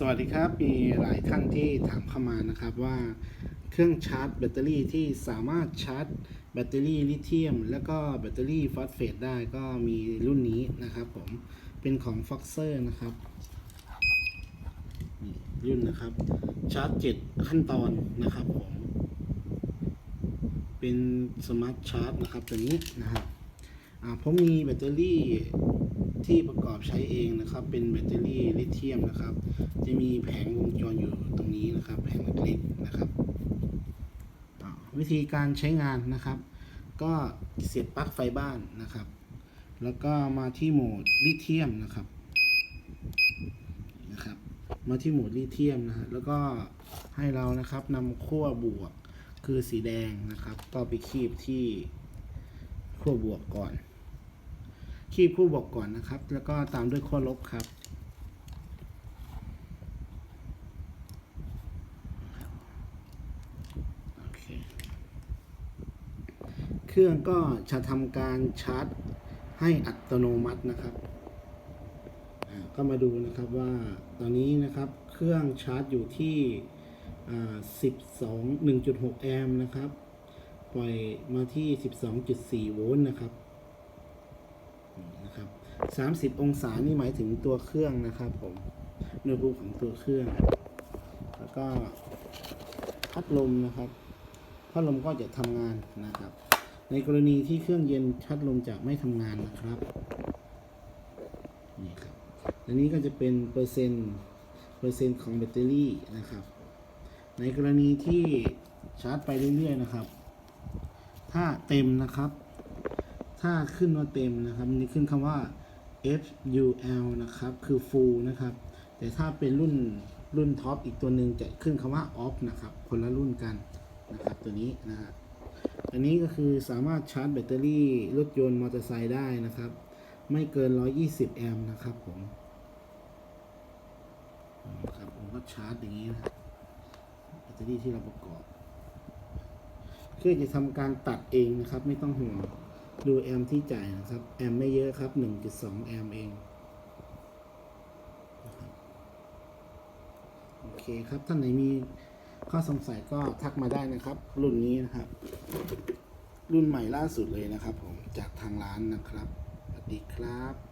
สวัสดีครับ มีหลายท่านที่ถามเข้ามานะครับว่าเครื่องชาร์จแบตเตอรี่ที่สามารถชาร์จแบตเตอรี่ลิเธียม แล้วก็แบตเตอรี่ฟอสเฟตได้ก็มีรุ่นนี้นะครับผมเป็นของ f o x e r นะครับนี่รุ่นนะครับชาร์จ 7 ขั้นตอนนะครับผมเป็นสมาร์ทชาร์จนะครับตัวนี้นะครับ ผมมีแบตเตอรี่ที่ประกอบใช้เองนะครับ เป็นแบตเตอรี่ลิเธียมนะครับ จะมีแผงวงจรอยู่ตรงนี้นะครับ แผงเล็กๆนะครับ วิธีการใช้งานนะครับ ก็เสียบปลั๊กไฟบ้านนะครับ แล้วก็มาที่โหมดลิเธียมนะครับนะครับ มาที่โหมดลิเธียมนะฮะแล้วก็ให้เรานะครับนำขั้วบวกคือสีแดงนะครับ ก็ไปคีบที่ขั้วบวกก่อน คีบขั้บวกก่อนนะครับ แล้วก็ตามด้วยขั้วลบครับ เครื่องก็จะทำการชาร์จให้อัตโนมัตินะครับ ก็มาดูนะครับว่าตอนนี้นะครับเครื่องชาร์จอยู่ที่12 1.6 แอมป์นะครับ ปล่อยมาที่ 12.4 โวลต์นะครับ นะครับ30 องศานี่หมายถึงตัวเครื่องนะครับผมอุณหภูมิของตัวเครื่อง แล้วก็พัดลมนะครับพัดลมก็จะทำงานนะครับ ในกรณีที่เครื่องเย็นพัดลมจะไม่ทำงานนะครับนี่ครับอันนี้ก็จะเป็นเปอร์เซ็นต์เปอร์เซ็นต์ของแบตเตอรี่นะครับ ในกรณีที่ชาร์จไปเรื่อยๆนะครับ ถ้าเต็มนะครับ ถ้าขึ้นว่าเต็มนะครับมันจะขึ้นคำว่า FUL นะครับ คือ full นะครับ แต่ถ้าเป็นรุ่นรุ่นท็อปอีกตัวหนึ่งจะขึ้นคำว่า off นะครับ คนละรุ่นกันนะครับ ตัวนี้นะฮะอันนี้ก็คือสามารถชาร์จแบตเตอรี่ รถยนต์มอเตอร์ไซค์ได้นะครับ ไม่เกิน 120 แอมป์นะครับผมครับผมก็ชาร์จอย่างนี้นะแบตเตอรี่ที่เราประกอบเครื่องจะทำการตัดเองนะครับ ไม่ต้องห่วง ดูแอมที่จ่ายนะครับ แอมไม่เยอะครับ 1.2แอมป์เองแอมเองโอเคครับท่านไหนมีข้อสงสัยก็ทักมาได้นะครับ รุ่นนี้นะครับ รุ่นใหม่ล่าสุดเลยนะครับ ผมจากทางร้านนะครับสวัสดีครับ